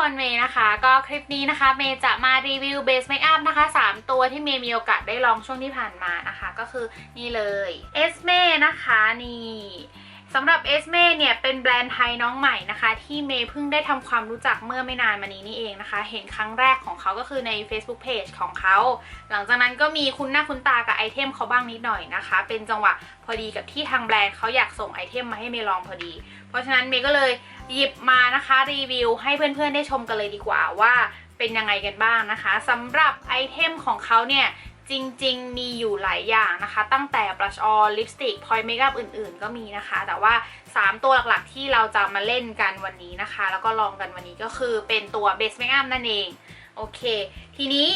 คนเมย์นะคะ ก็คลิปนี้นะคะ เมย์จะมารีวิวเบสเมคอัพนะคะ 3 ตัวที่เมย์มีโอกาสได้ลองช่วงที่ผ่านมานะคะ ก็คือนี่เลยเอสเมนะคะนี่ สำหรับเอสเม่เนี่ยเป็นแบรนด์ไทยน้องใหม่นะคะ ที่เมย์เพิ่งได้ทำความรู้จักเมื่อไม่นานมานี้นี่เองนะคะ เห็นครั้งแรกของเขาก็คือใน Facebook Page ของเขา หลังจากนั้นก็มีคุณหน้าคุณตากับไอเทมเขาบ้างนิดหน่อยนะคะ เป็นจังหวะพอดีกับที่ทางแบรนด์เขาอยากส่งไอเทมมาให้เมย์ลองพอดี เพราะฉะนั้นเมย์ก็เลยหยิบมานะคะรีวิวให้เพื่อนๆได้ชมกันเลยดีกว่าว่าเป็นยังไงกันบ้างนะคะสำหรับไอเทมของเขาเนี่ย จริงๆ มีอยู่หลายอย่างนะคะ ตั้งแต่ blush on lipstick point makeup อื่นๆ ก็มีนะคะ แต่ว่า 3 ตัวหลักๆ ที่เราจะมาเล่นกันวันนี้นะคะ แล้วก็ลองกันวันนี้ก็คือเป็นตัวเบสเมคอัพนั่นเอง โอเค ทีนี้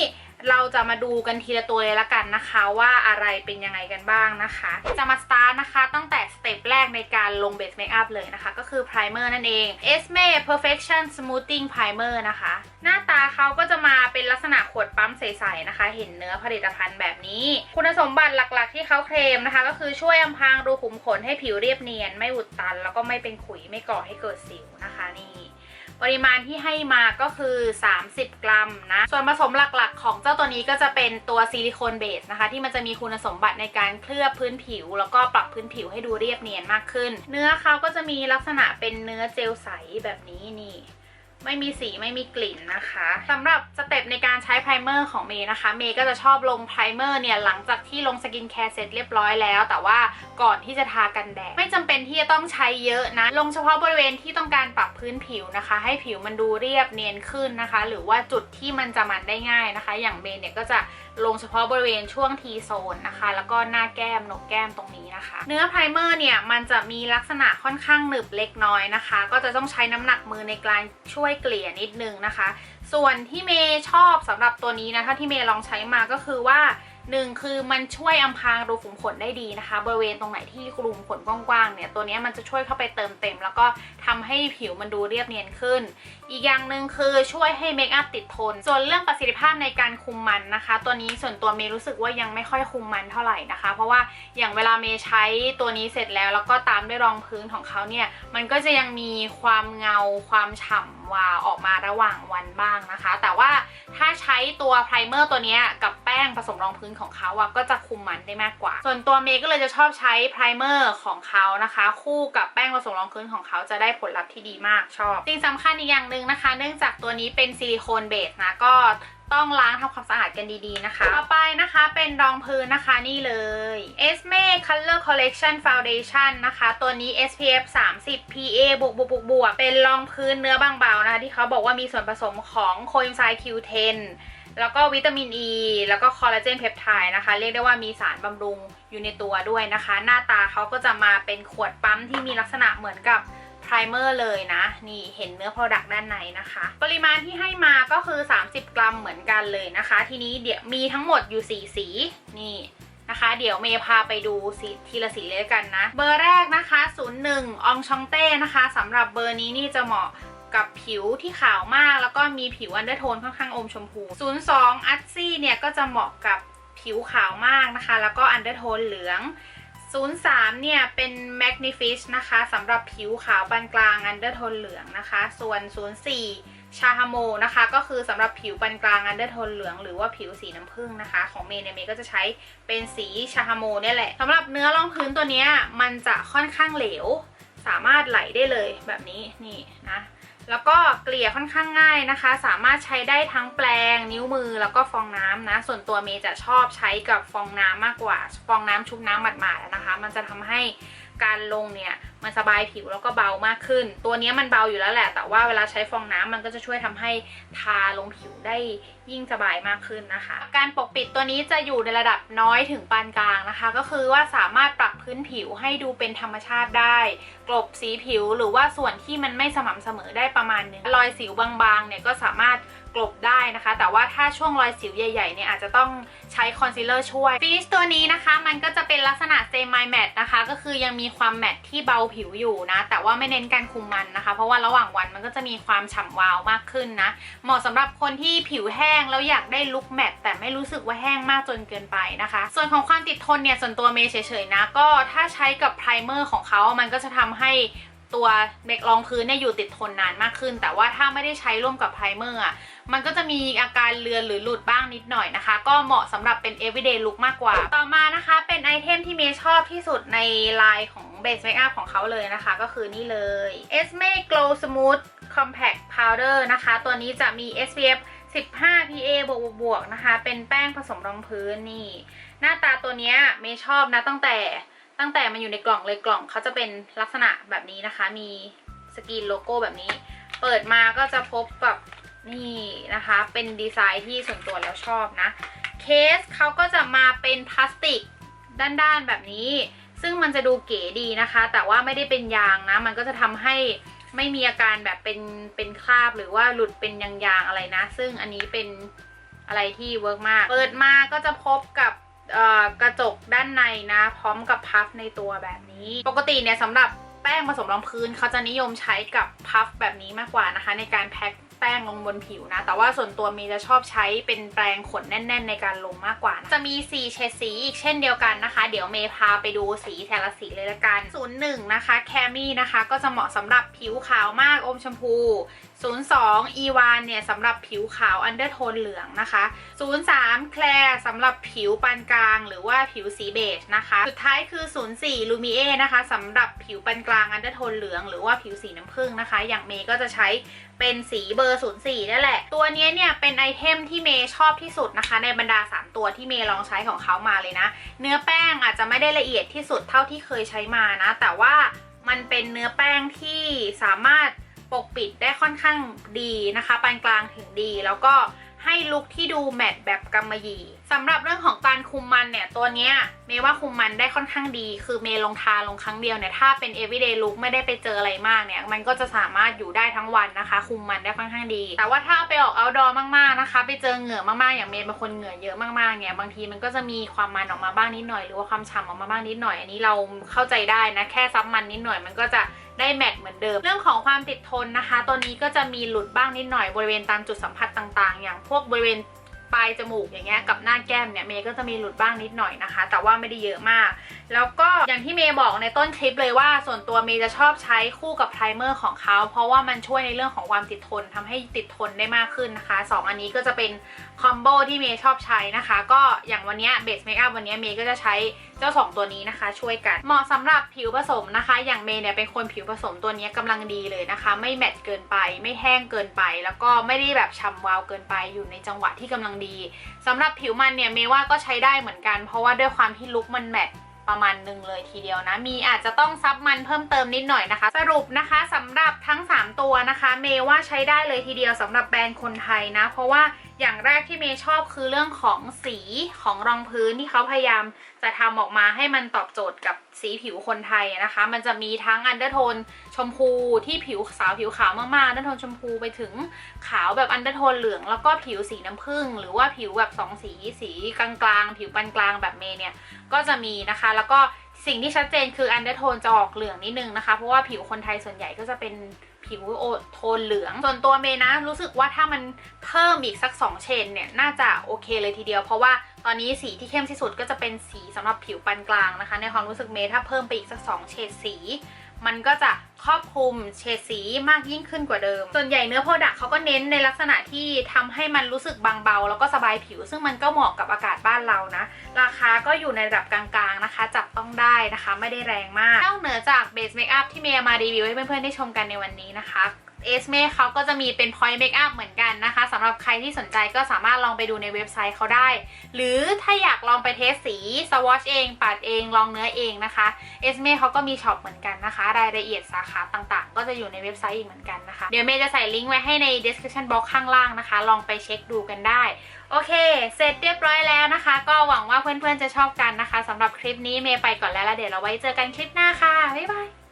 เราจะมาดูกันทีละตัวเลยละกันนะคะ ว่าอะไรเป็นยังไงกันบ้างนะคะ จะมาสตาร์ทนะคะตั้งแต่ เต็ปแรกในการลงเบสเมคอัพเลยนะคะ ก็คือ primer นั่นเอง Esme Perfection Smoothing Primer นะคะ หน้าตาเขาก็จะมาเป็นลักษณะขวดปั๊มใสๆนะคะ เห็นเนื้อผลิตภัณฑ์แบบนี้ คุณสมบัติหลักๆที่เขาเคลมนะคะ ก็คือช่วยอำพรางรูขุมขนให้ผิวเรียบเนียน ไม่อุดตัน แล้วก็ไม่เป็นขุยไม่ก่อให้เกิดสิวนะคะนี่ ปริมาณที่ให้มาก็คือ 30 กรัมนะ ส่วนผสมหลักๆ ของเจ้าตัวนี้ก็จะเป็นตัวซิลิโคนเบสนะคะ ที่มันจะมีคุณสมบัติในการเคลือบพื้นผิว แล้วก็ปรับพื้นผิวให้ดูเรียบเนียนมากขึ้น เนื้อเขาก็จะมีลักษณะเป็นเนื้อเจลใสแบบนี้นี่ ไม่มีสีไม่มีกลิ่นนะคะสำหรับสเต็ปในการใช้ไพรเมอร์ของเมย์นะคะ เมย์ก็จะชอบลงไพรเมอร์เนี่ยหลังจากที่ลงสกินแคร์เสร็จเรียบร้อยแล้ว แต่ว่าก่อนที่จะทากันแดดไม่จำเป็นที่จะต้องใช้เยอะนะ ลงเฉพาะบริเวณที่ต้องการปรับพื้นผิวนะคะ ให้ผิวมันดูเรียบเนียนขึ้นนะคะ หรือว่าจุดที่มันจะมันได้ง่ายนะคะ อย่างเมย์เนี่ยก็จะลงเฉพาะบริเวณช่วง T โซนนะคะ แล้วก็หน้าแก้มหนกแก้มตรงนี้นะคะ เนื้อไพรเมอร์เนี่ยมันจะมีลักษณะค่อนข้างหนึบเล็กน้อยนะคะ ก็จะต้องใช้น้ำหนักมือในการช่วยเกลี่ยนิดนึงนะคะ ส่วนที่เมย์ชอบสำหรับตัวนี้นะถ้าที่เมย์ลองใช้มาก็คือว่า หนึ่งคือมันช่วยอำพรางรูขุมขนได้ดีนะคะ บริเวณตรงไหนที่รูขุมขนกว้างๆเนี่ยตัวนี้มันจะช่วยเข้าไปเติมเต็ม แล้วก็ทำให้ผิวมันดูเรียบเนียนขึ้น อีกอย่างหนึ่งคือช่วยให้เมคอัพติดทน ส่วนเรื่องประสิทธิภาพในการคุมมันนะคะ ตัวนี้ส่วนตัวเมย์รู้สึกว่ายังไม่ค่อยคุมมันเท่าไหร่นะคะ เพราะว่าอย่างเวลาเมย์ใช้ตัวนี้เสร็จแล้ว แล้วก็ตามด้วยรองพื้นของเขาเนี่ยมันก็จะยังมีความเงาความฉ่ำวาวออกมาระหว่างวันบ้างนะคะ แต่ว่าถ้าใช้ตัวไพรเมอร์ตัวนี้กับแป้งผสมรองพื้นของเขาอะก็จะคุมมันได้มากกว่า ส่วนตัวเมย์ก็เลยจะชอบใช้ไพรเมอร์ของเขานะคะ คู่กับแป้งผสมรองพื้นของเขาจะได้ผลลัพธ์ที่ดีมากชอบสิ่งสำคัญอีกอย่างหนึ่งนะคะ เนื่องจากตัวนี้เป็นซิลิโคนเบสนะก็ต้องล้างทำความสะอาดกันดีๆนะคะ ต่อไปนะคะเป็นรองพื้นนะคะนี่เลย Esme Color Collection Foundation นะคะ ตัวนี้ SPF 30 PA บวกบวกบวกบวกเป็นรองพื้นเนื้อบางเบานะคะ ที่เขาบอกว่ามีส่วนผสมของโคเอนไซม์ Q10 แล้วก็วิตามินอ e, ีแล้วก็คอลลาเจนเพปไทด์นะคะ เรียกได้ว่ามีสารบำรุงอยู่ในตัวด้วยนะคะ หน้าตาเขาก็จะมาเป็นขวดปั๊มที่มีลักษณะเหมือนกับไพรเมอร์เลยนะ นี่เห็นเนื้อ Product ด้านในนะคะ ปริมาณที่ให้มาก็คือ 30 กรัมเหมือนกันเลยนะคะ ทีนี้เดี๋ยวมีทั้งหมดอยู่ 4 สีนี่นะคะ เดี๋ยวเมย์พาไปดูสีทีละสีเลยกันนะ เบอร์แรกนะคะ 01องชองเต้นะคะสำหรับเบอร์นี้นี่จะเหมาะ กับผิวที่ขาวมาก แล้วก็มีผิวอันเดอร์โทนค่อนข้างอมชมพู 02 อัตซี่เนี่ยก็จะเหมาะกับผิวขาวมากนะคะ แล้วก็อันเดอร์โทนเหลือง 03 เนี่ยเป็น Magnifish นะคะสำหรับผิวขาวปานกลางอันเดอร์โทนเหลืองนะคะ ส่วน 04 ชาฮาโมนะคะ ก็คือสำหรับผิวปานกลางอันเดอร์โทนเหลืองหรือว่าผิวสีน้ำผึ้งนะคะ ของเมย์เนี่ยเมย์ก็จะใช้เป็นสีชาฮาโมเนี่ยแหละสำหรับเนื้อรองพื้นตัวเนี้ยมันจะค่อนข้างเหลว สามารถไหลได้เลยแบบนี้นี่นะ แล้วก็เกลี่ยค่อนข้างง่ายนะคะ สามารถใช้ได้ทั้งแปรงนิ้วมือแล้วก็ฟองน้ำนะ ส่วนตัวเมย์จะชอบใช้กับฟองน้ำมากกว่า ฟองน้ำชุบน้ำหมาดๆนะคะ มันจะทำให้ การลงเนี่ยมันสบายผิวแล้วก็เบามากขึ้น ตัวนี้มันเบาอยู่แล้วแหละ แต่ว่าเวลาใช้ฟองน้ำมันก็จะช่วยทำให้ทาลงผิวได้ยิ่งสบายมากขึ้นนะคะ การปกปิดตัวนี้จะอยู่ในระดับน้อยถึงปานกลางนะคะ ก็คือว่าสามารถปรับพื้นผิวให้ดูเป็นธรรมชาติได้ กลบสีผิวหรือว่าส่วนที่มันไม่สม่ำเสมอได้ประมาณนึงรอยสิวบางๆเนี่ยก็สามารถ กลบได้นะคะ แต่ว่าถ้าช่วงรอยสิวใหญ่ๆเนี่ยอาจจะต้องใช้คอนซีลเลอร์ช่วยฟินิชตัวนี้นะคะ มันก็จะเป็นลักษณะเซมายแมตนะคะ ก็คือยังมีความแมตที่เบาผิวอยู่นะ แต่ว่าไม่เน้นการคุมมันนะคะ เพราะว่าระหว่างวันมันก็จะมีความฉ่ำวาวมากขึ้นนะ เหมาะสำหรับคนที่ผิวแห้งแล้วอยากได้ลุคแมตแต่ไม่รู้สึกว่าแห้งมากจนเกินไปนะคะ ส่วนของความติดทนเนี่ยส่วนตัวเมย์เฉยๆนะ ก็ถ้าใช้กับไพรเมอร์ของเขามันก็จะทำให้ ตัวเมครองพื้นเนี่ยอยู่ติดทนนานมากขึ้น แต่ว่าถ้าไม่ได้ใช้ร่วมกับไพรเมอร์อะมันก็จะมีอาการเลือนหรือหลุดบ้างนิดหน่อยนะคะ ก็เหมาะสำหรับเป็น everyday look มากกว่า ต่อมานะคะเป็นไอเทมที่เมย์ชอบที่สุดในไลน์ของ base makeup ของเขาเลยนะคะ ก็คือนี่เลย Esme Glow Smooth Compact Powder นะคะ ตัวนี้จะมี SPF 15 PA บวกบวกนะคะ เป็นแป้งผสมรองพื้นนี่ หน้าตาตัวนี้เมย์ชอบนะตั้งแต่ ตั้งแต่มันอยู่ในกล่องเลยกล่องเขาจะเป็นลักษณะแบบนี้นะคะ มีสกรีนโลโก้แบบนี้ เปิดมาก็จะพบกับนี่นะคะ เป็นดีไซน์ที่ส่วนตัวแล้วชอบนะ เคสเขาก็จะมาเป็นพลาสติกด้านๆแบบนี้ ซึ่งมันจะดูเก๋ดีนะคะ แต่ว่าไม่ได้เป็นยางนะ มันก็จะทำให้ไม่มีอาการแบบเป็นเป็นคราบหรือว่าหลุดเป็นยางๆอะไรนะ ซึ่งอันนี้เป็นอะไรที่เวิร์กมาก เปิดมาก็จะพบกับ กระจกด้านในนะ พร้อมกับพัฟในตัวแบบนี้ ปกติเนี่ยสำหรับแป้งผสมรองพื้นเขาจะนิยมใช้กับพัฟแบบนี้มากกว่านะคะ ในการแพ็ค แป้งลงบนผิวนะ แต่ว่าส่วนตัวเมย์จะชอบใช้เป็นแปรงขนแน่น ๆ ในการลงมากกว่า จะมีสีเฉดสีอีกเช่นเดียวกันนะคะ เดี๋ยวเมย์พาไปดูสีแต่ละสีเลยละกัน 01 นะคะ แคมี่นะคะก็จะเหมาะสำหรับผิวขาวมากอมชมพู 02 อีวานเนี่ยสำหรับผิวขาวอันเดอร์โทนเหลืองนะคะ 03 แคลร์สำหรับผิวปานกลาง หรือว่าผิวสีเบจนะคะ สุดท้ายคือ 04 ลูมิเอนะคะสำหรับผิวปานกลางอันเดอร์โทนเหลือง หรือว่าผิวสีน้ำผึ้งนะคะ อย่างเมย์ก็จะใช้เป็นสีเบอร์ 04นั่นแหละ ตัวนี้เนี่ยเป็นไอเทมที่เมย์ชอบที่สุดนะคะ ในบรรดา 3 ตัวที่เมย์ลองใช้ของเขามาเลยนะ เนื้อแป้งอาจจะไม่ได้ละเอียดที่สุดเท่าที่เคยใช้มานะ แต่ว่ามันเป็นเนื้อแป้งที่สามารถปกปิดได้ค่อนข้างดีนะคะปานกลางถึงดีแล้วก็ ให้ลุคที่ดูแมทแบบกำมะหยี่สำหรับเรื่องของการคุมมันเนี่ย ตัวเนี้ยเมย์ว่าคุมมันได้ค่อนข้างดี คือเมย์ลงทาลงครั้งเดียวเนี่ย ถ้าเป็น everyday look ไม่ได้ไปเจออะไรมากเนี่ย มันก็จะสามารถอยู่ได้ทั้งวันนะคะ คุมมันได้ค่อนข้างดี แต่ว่าถ้าไปออก outdoor มากๆนะคะ ไปเจอเหงื่อมากๆ อย่างเมย์เป็นคนเหงื่อเยอะมากๆเนี่ย บางทีมันก็จะมีความมันออกมาบ้างนิดหน่อย หรือว่าความฉ่ำออกมาบ้างนิดหน่อย อันนี้เราเข้าใจได้นะ แค่ซับมันนิดหน่อยมันก็จะได้แมทเหมือนเดิม เรื่องของความติดทนนะคะ ตัวนี้ก็จะมีหลุดบ้างนิดหน่อยบริเวณตามจุดสัมผัสต่างๆ อย่างพวกบริเวณปลายจมูกอย่างเงี้ยกับหน้าแก้มเนี่ยเมย์ก็จะมีหลุดบ้างนิดหน่อยนะคะ แต่ว่าไม่ได้เยอะมาก แล้วก็อย่างที่เมย์บอกในต้นคลิปเลยว่าส่วนตัวเมย์จะชอบใช้คู่กับไพรเมอร์ของเขาเพราะว่ามันช่วยในเรื่องของความติดทนทำให้ติดทนได้มากขึ้นนะคะสองอันนี้ก็จะเป็นคอมโบที่เมย์ชอบใช้นะคะ ก็อย่างวันนี้เบสเมคอัพวันนี้เมย์ก็จะใช้เจ้าสองตัวนี้นะคะ ช่วยกันเหมาะสำหรับผิวผสมนะคะ อย่างเมย์เนี่ยเป็นคนผิวผสมตัวนี้ยกำลังดีเลยนะคะ ไม่แมตต์เกินไป ไม่แห้งเกินไป แล้วก็ไม่ได้แบบฉ่ำวาวเกินไปอยู่ในจังหวะที่กำลังดีสำหรับผิวมันเนี่ยเมย์ว่าก็ใช้ได้เหมือนกัน เพราะว่าด้วยความที่ลุคมันแมตต์ประมาณหนึ่งเลยทีเดียวนะ มีอาจจะต้องซับมันเพิ่มเติมนิดหน่อยนะคะ สรุปนะคะสำหรับทั้ง 3 ตัวนะคะ เมย์ว่าใช้ได้เลยทีเดียวสำหรับแบรนด์คนไทยนะ เพราะว่า อย่างแรกที่เมย์ชอบคือเรื่องของสีของรองพื้นที่เขาพยายามจะทำออกมาให้มันตอบโจทย์กับสีผิวคนไทยนะคะ มันจะมีทั้งอันเดอร์โทนชมพูที่ผิวสาวผิวขาวมากๆอันเดอร์โทนชมพูไปถึงขาวแบบอันเดอร์โทนเหลืองแล้วก็ผิวสีน้ำผึ้งหรือว่าผิวแบบสองสีสีกลางๆ ผิวปานกลางแบบเมย์เนี่ยก็จะมีนะคะ แล้วก็สิ่งที่ชัดเจนคืออันเดอร์โทนจะออกเหลืองนิดนึงนะคะ เพราะว่าผิวคนไทยส่วนใหญ่ก็จะเป็น ผิวโอโทนเหลือง ส่วนตัวเมนะรู้สึกว่าถ้ามันเพิ่มอีกสัก 2เฉดเนี่ย น่าจะโอเคเลยทีเดียว เพราะว่าตอนนี้สีที่เข้มที่สุดก็จะเป็นสีสำหรับผิวปานกลางนะคะ ในความรู้สึกเมถ้าเพิ่มไปอีกสัก 2 เฉดสี มันก็จะครอบคลุมเฉดสีมากยิ่งขึ้นกว่าเดิม ส่วนใหญ่เนื้อโปรดักเขาก็เน้นในลักษณะที่ทำให้มันรู้สึกบางเบา แล้วก็สบายผิว ซึ่งมันก็เหมาะกับอากาศบ้านเรานะ ราคาก็อยู่ในระดับกลางๆนะคะ จับต้องได้นะคะ ไม่ได้แรงมากนอกเหนือจากเบสเมคอัพที่เมย์มารีวิวให้เพื่อนๆได้ชมกันในวันนี้นะคะ เอสเมเขาก็จะมีเป็น point makeup เหมือนกันนะคะสำหรับใครที่สนใจก็สามารถลองไปดูในเว็บไซต์เขาได้ หรือถ้าอยากลองไปเทสสีสวอชเองปัดเองลองเนื้อเองนะคะเอสเมเขาก็มีช็อปเหมือนกันนะคะ รายละเอียดสาขาต่างๆ ก็จะอยู่ในเว็บไซต์อีกเหมือนกันนะคะเดี๋ยวเมย์จะใส่ลิงก์ไว้ให้ใน description box ข้างล่างนะคะ ลองไปเช็คดูกันได้โอเค เสร็จเรียบร้อยแล้วนะคะ ก็หวังว่าเพื่อนๆจะชอบกันนะคะสำหรับคลิปนี้เมย์ไปก่อนแล้วแล้วเดี๋ยวเราไว้เจอกันคลิปหน้าค่ะ บ๊ายบาย